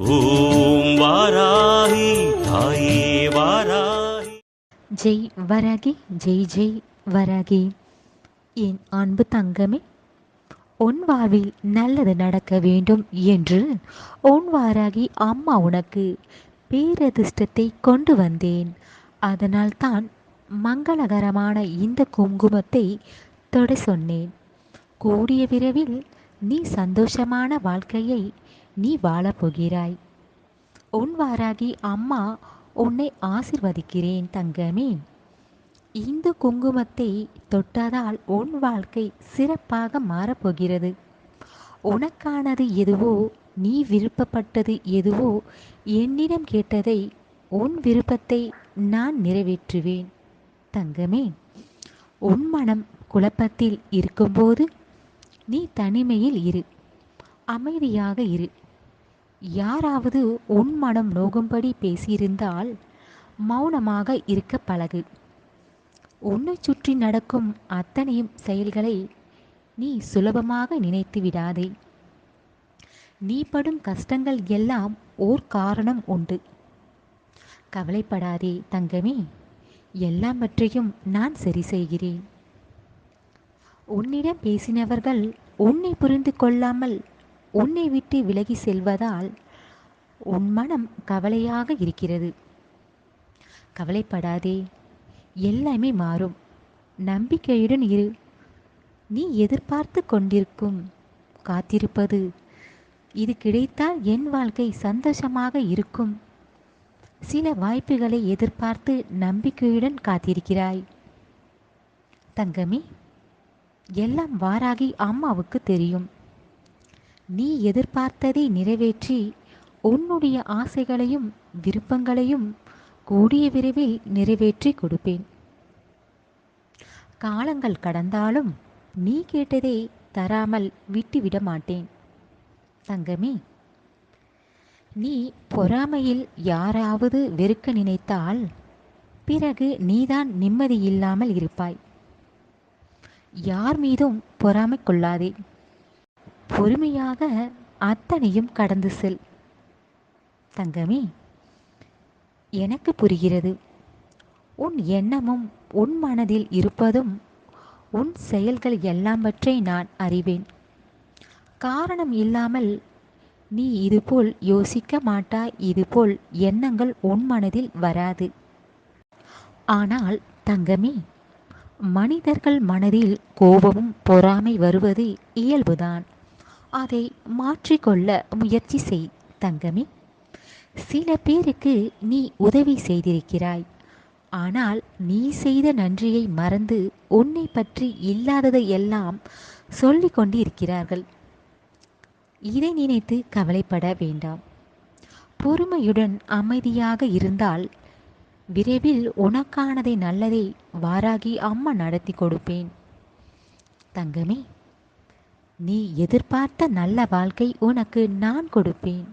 ஓம் வாராகி தாயே வாராகி. ஜெய் வராகி ஜெய் ஜெய் வராகி. என் அன்பு தங்கமே உன் வாழ்வில் நல்லது நடக்க வேண்டும் என்று உன் வாராகி அம்மா உனக்கு பேரதிர்ஷ்டத்தை கொண்டு வந்தேன். அதனால்தான் மங்களகரமான இந்த குங்குமத்தை தொட சொன்னேன். கூடிய விரைவில் நீ சந்தோஷமான வாழ்க்கையை நீ வாழப் போகிறாய் உன் வாராகி அம்மா உன்னை ஆசிர்வதிக்கிறேன் தங்கமே. இந்த குங்குமத்தை தொட்டதால் உன் வாழ்க்கை சிறப்பாக மாறப்போகிறது. உனக்கானது எதுவோ நீ விருப்பப்பட்டது எதுவோ என்னிடம் கேட்டதை உன் விருப்பத்தை நான் நிறைவேற்றுவேன். தங்கமே உன் மனம் குழப்பத்தில் இருக்கும்போது நீ தனிமையில் இரு. அமைதியாக இரு. யாராவது உன் மனம் நோகும்படி பேசியிருந்தால் மௌனமாக இருக்க பழகு. உன்னை சுற்றி நடக்கும் அத்தனையும் செயல்களை நீ சுலபமாக நினைத்து விடாதே. நீ படும் கஷ்டங்கள் எல்லாம் ஓர் காரணம் உண்டு. கவலைப்படாதே தங்கமே எல்லாவற்றையும் நான் சரி செய்கிறேன். உன்னிடம் பேசினவர்கள் உன்னை புரிந்து கொள்ளாமல் உன்னை விட்டு விலகி செல்வதால் உன் மனம் கவலையாக இருக்கிறது. கவலைப்படாதே எல்லாமே மாறும். நம்பிக்கையுடன் இரு. நீ எதிர்பார்த்து கொண்டிருக்கும் காத்திருப்பது. இது கிடைத்தால் என் வாழ்க்கை சந்தோஷமாக இருக்கும். சில வாய்ப்புகளை எதிர்பார்த்து நம்பிக்கையுடன் காத்திருக்கிறாய். தங்கமி எல்லாம் வாராகி அம்மாவுக்கு தெரியும். நீ எதிர்பார்த்ததை நிறைவேற்றி உன்னுடைய ஆசைகளையும் விருப்பங்களையும் கூடிய விரைவில் நிறைவேற்றி கொடுப்பேன். காலங்கள் கடந்தாலும் நீ கேட்டதை தராமல் விட்டுவிட மாட்டேன். தங்கமே நீ பொறாமையில் யாராவது வெறுக்க நினைத்தால் பிறகு நீதான் நிம்மதி இல்லாமல் இருப்பாய். யார் மீதும் பொறாமை கொள்ளாதே. பொறுமையாக அத்தனையும் கடந்து செல். தங்கமே எனக்கு புரிகிறது. உன் எண்ணமும் உன் மனதில் இருப்பதும் உன் செயல்கள் எல்லாவற்றை நான் அறிவேன். காரணம் இல்லாமல் நீ இதுபோல் யோசிக்க மாட்டாய் இதுபோல் எண்ணங்கள் உன் மனதில் வராது. ஆனால் தங்கமே மனிதர்கள் மனதில் கோபமும் பொறாமை வருவது இயல்புதான். அதை மாற்றிக்கொள்ள முயற்சி செய் தங்கமே. சில பேருக்கு நீ உதவி செய்திருக்கிறாய். ஆனால் நீ செய்த நன்றியை மறந்து உன்னை பற்றி இல்லாததை எல்லாம் சொல்லி கொண்டு இருக்கிறார்கள் இதை நினைத்து கவலைப்பட வேண்டாம். பொறுமையுடன் அமைதியாக இருந்தால் விரைவில் உனக்கானதை நல்லதை வாராகி அம்மா நடத்தி கொடுப்பேன். தங்கமே. நீ எதிர்பார்த்த நல்ல வாழ்க்கை உனக்கு நான் கொடுப்பேன்.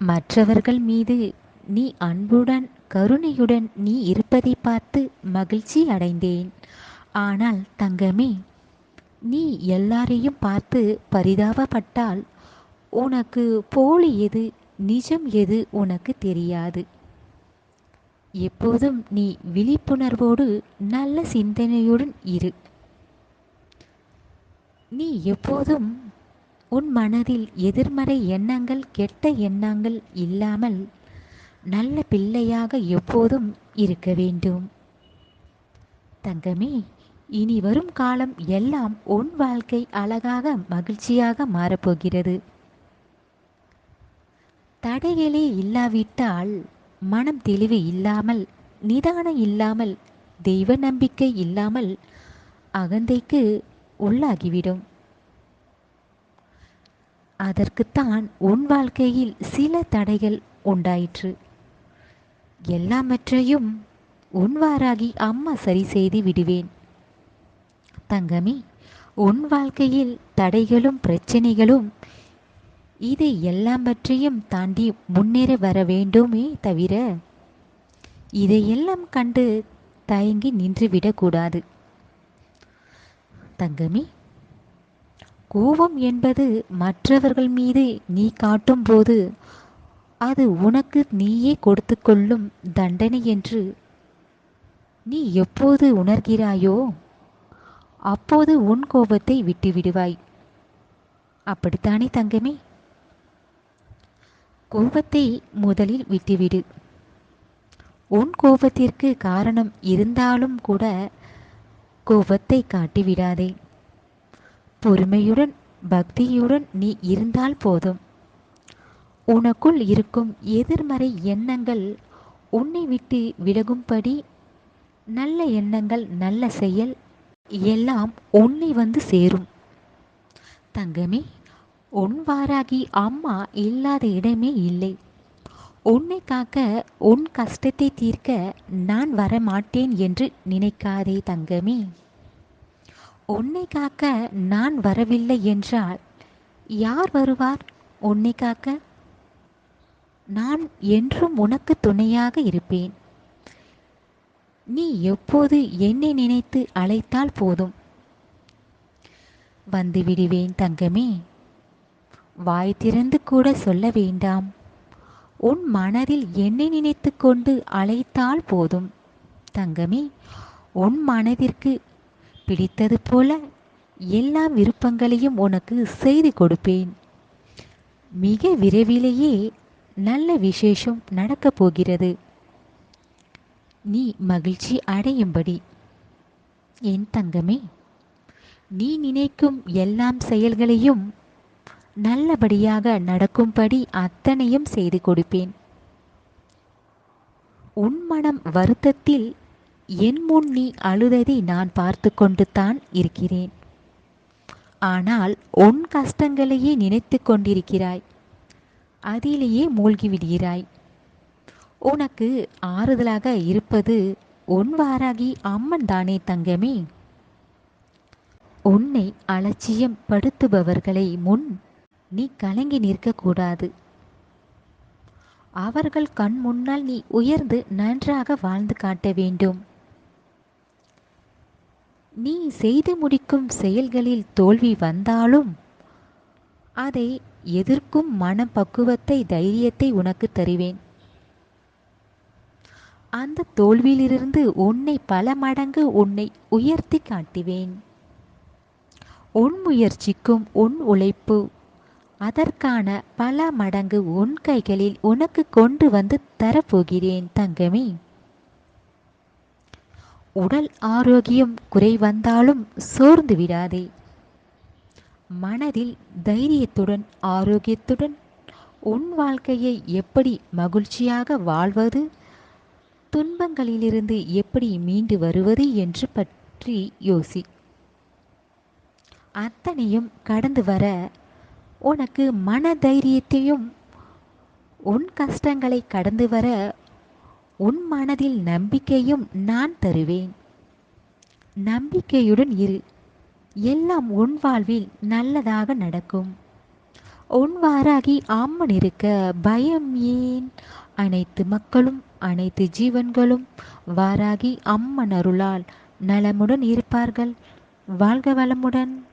மற்றவர்கள் மீது நீ அன்புடன் கருணையுடன் நீ இருப்பதை பார்த்து மகிழ்ச்சி அடைந்தேன். ஆனால் தங்கமே நீ எல்லாரையும் பார்த்து பரிதாபப்பட்டால் உனக்கு போலி எது நிஜம் எது உனக்கு தெரியாது. எப்போதும் நீ விழிப்புணர்வோடு நல்ல சிந்தனையுடன் இரு. நீ எப்போதும் உன் மனதில் எதிர்மறை எண்ணங்கள் கெட்ட எண்ணங்கள் இல்லாமல் நல்ல பிள்ளையாக எப்போதும் இருக்க வேண்டும். தங்கமே இனி வரும் காலம் எல்லாம் உன் வாழ்க்கை அழகாக மகிழ்ச்சியாக மாறப்போகிறது. தடைகளே இல்லாவிட்டால் மனம் தெளிவு இல்லாமல் நிதானம் இல்லாமல் தெய்வ நம்பிக்கை இல்லாமல் அகந்தைக்கு உள்ளாகிவிடும். அதற்குத்தான் உன் வாழ்க்கையில் சில தடைகள் உண்டாயிற்று. எல்லாமற்றையும் உன்வாராகி அம்மா சரி செய்து விடுவேன். தங்கமி உன் வாழ்க்கையில் தடைகளும் பிரச்சனைகளும் இதை எல்லாவற்றையும் தாண்டி முன்னேற வர வேண்டுமே தவிர இதையெல்லாம் கண்டு தயங்கி நின்றுவிடக்கூடாது தங்கமி கோபம் என்பது மற்றவர்கள் மீது நீ காட்டும் போது அது உனக்கு நீயே கொடுத்து கொள்ளும் தண்டனை என்று நீ எப்போது உணர்கிறாயோ அப்போது உன் கோபத்தை விட்டு விடுவாய் அப்படித்தானே தங்கமே? கோபத்தை முதலில் விட்டுவிடு. உன் கோபத்திற்கு காரணம் இருந்தாலும் கூட கோபத்தை காட்டிவிடாதே. பொறுமையுடன் பக்தியுடன் நீ இருந்தால் போதும். உனக்குள் இருக்கும் எதிர்மறை எண்ணங்கள் உன்னை விட்டு விலகும்படி நல்ல எண்ணங்கள் நல்ல செயல் எல்லாம் உன்னை வந்து சேரும். தங்கமே உன் வாராகி அம்மா இல்லாத இடமே இல்லை. உன்னை காக்க உன் கஷ்டத்தை தீர்க்க நான் வரமாட்டேன் என்று நினைக்காதே தங்கமே. உன்னை காக்க நான் வரவில்லை என்றால் யார் வருவார் உன்னை காக்க? நான் என்றும் உனக்கு துணையாக இருப்பேன். நீ எப்போது என்னை நினைத்து அழைத்தால் போதும்? வந்து விடுவேன் தங்கமே. வாய் திறந்து கூட சொல்ல வேண்டாம். உன் மனதில் என்னை நினைத்து கொண்டு அழைத்தால் போதும். தங்கமே உன் மனதிற்கு பிடித்தது போல எல்லா விருப்பங்களையும் உனக்கு செய்து கொடுப்பேன். மிக விரைவிலேயே நல்ல விசேஷம் நடக்கப் போகிறது. நீ மகிழ்ச்சி அடையும்படி. என் தங்கமே நீ நினைக்கும் எல்லாம் செயல்களையும் நல்லபடியாக நடக்கும்படி அத்தனையும் செய்து கொடுப்பேன். உன் மனம் வருத்தத்தில் என் முன் நீ அழுததை நான் பார்த்து கொண்டு தான் இருக்கிறேன். ஆனால் உன் கஷ்டங்களையே நினைத்து கொண்டிருக்கிறாய். அதிலேயே மூழ்கிவிடுகிறாய். உனக்கு ஆறுதலாக இருப்பது உன் வாராகி அம்மன் தானே தங்கமே. உன்னை அலட்சியம் படுத்துபவர்களை முன் நீ கலங்கி நிற்கக்கூடாது. அவர்கள் கண் முன்னால் நீ உயர்ந்து நன்றாக வாழ்ந்து காட்ட வேண்டும். நீ செய்து முடிக்கும் செயல்களில் தோல்வி வந்தாலும் அதை எதிர்க்கும் மனப்பக்குவத்தை தைரியத்தை உனக்கு தருவேன். அந்த தோல்வியிலிருந்து உன்னை பல மடங்கு உன்னை உயர்த்தி காட்டுவேன். உன் முயற்சிக்கும் உன் உழைப்பு அதற்கான பல மடங்கு உன் கைகளில் உனக்கு கொண்டு வந்து தரப்போகிறேன் தங்கமே. உடல் ஆரோக்கியம் குறை வந்தாலும் சோர்ந்து விடாதே. மனதில் தைரியத்துடன் ஆரோக்கியத்துடன் உன் வாழ்க்கையை எப்படி மகிழ்ச்சியாக வாழ்வது? துன்பங்களிலிருந்து எப்படி மீண்டு வருவது என்று பற்றி யோசி. அத்தனையும் கடந்து வர உனக்கு மன தைரியத்தையும் உன் கஷ்டங்களை கடந்து வர உன் மனதில் நம்பிக்கையும் நான் தருவேன். நம்பிக்கையுடன் இரு. எல்லாம் உன் வாழ்வில் நல்லதாக நடக்கும். உன் வாராகி அம்மன் இருக்க பயம் ஏன்? அனைத்து மக்களும் அனைத்து ஜீவன்களும் வாராகி அம்மன் அருளால் நலமுடன் இருப்பார்கள். வாழ்க வளமுடன்.